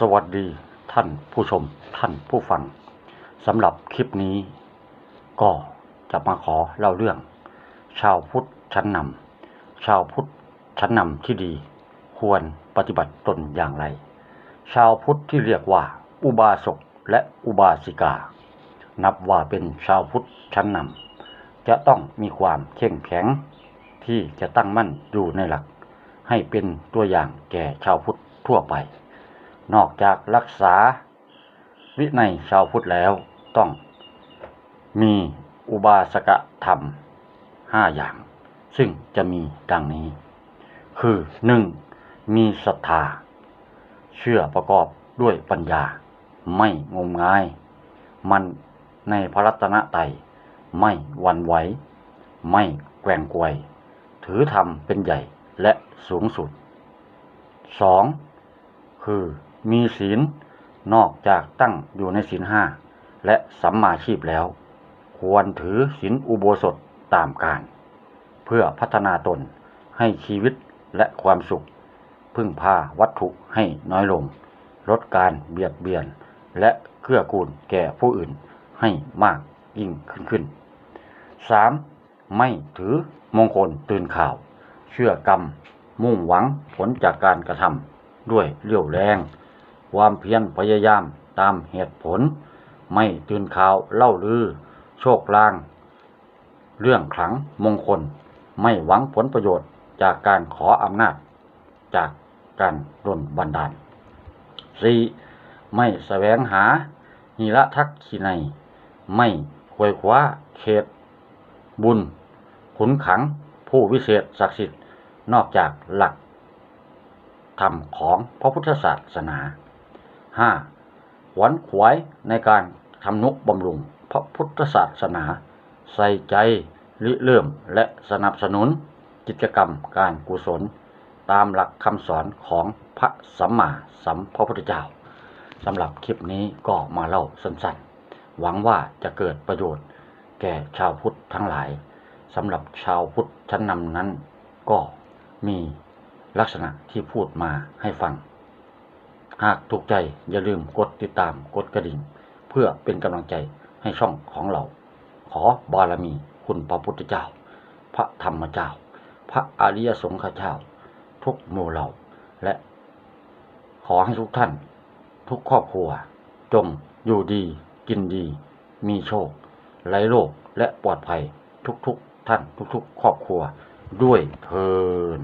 สวัสดีท่านผู้ชมท่านผู้ฟังสำหรับคลิปนี้ ก็จะมาขอเล่าเรื่อง ชาวพุทธชั้นนำชาวพุทธชั้นนำที่ดี ควรปฏิบัติตนอย่างไร ชาวพุทธที่เรียกว่า อุบาสกและอุบาสิกา นับว่าเป็นชาวพุทธชั้นนำจะต้องมีความเข้มแข็ง ที่จะตั้งมั่นอยู่ในหลัก ให้เป็นตัวอย่างแก่ชาวพุทธทั่วไป นอกจากรักษา วินัยชาวพุทธแล้วต้องมีอุบาสกธรรมห้าอย่าง ซึ่งจะมีดังนี้ คือหนึ่งมีศรัทธา เชื่อประกอบด้วยปัญญา ไม่งมงาย มันในพระรัตนตรัยไม่วันไหว ไม่แกว่งกวย ถือธรรมเป็นใหญ่และสูงสุดสองคือ มีศีลนอกจากตั้งอยู่ในศีลห้าและสัมมาชีพแล้ว ควรถือศีลอุโบสถตามการ เพื่อพัฒนาตนให้ชีวิตและความสุข พึ่งพาวัตถุให้น้อยลง ลดการเบียดเบียน และเกื้อกูลแก่ผู้อื่นให้มากยิ่งขึ้นขึ้น 3. ไม่ถือมงคลตื่นข่าว เชื่อกรรม มุ่งหวังผลจากการกระทำด้วยเรี่ยวแรง ความเพียรพยายามตามเหตุผล ไม่ตื่นข่าวเล่าลือ โชคลาง เรื่องขลังมงคล ไม่หวังผลประโยชน์จากการขออำนาจ จากการดลบันดาล 4. ไม่แสวงหาหิระทักขีใน ไม่ควยคว้าเขต บุญ ขุนขังผู้วิเศษศักดิ์สิทธิ์นอกจากหลักธรรมของพระพุทธศาสนา 5. ขวนขวายในการทำนุบำรุงพระพุทธศาสนา ใส่ใจริเริ่มและสนับสนุนกิจกรรมการกุศล ตามหลักคำสอนของพระสัมมาสัมพุทธเจ้าสำหรับคลิปนี้ก็มาเล่าสั้นๆ หวังว่าจะเกิดประโยชน์ แก่ชาวพุทธทั้งหลายสำหรับชาวพุทธชั้นนำนั้น ก็มีลักษณะที่พูดมาให้ฟัง หากถูกใจอย่าลืมกดติดตามกดกระดิ่ง เพื่อเป็นกำลังใจให้ช่องของเรา ขอบารมีคุณพระพุทธเจ้า พระธรรมเจ้า พระอริยสงฆ์เจ้า ทุกหมู่เหล่าและ ขอให้ทุกท่าน ทุกครอบครัว จงอยู่ดี กินดี มีโชคไร้โรคและปลอดภัยทุกๆท่านทุกๆ ครอบครัวด้วยเทิน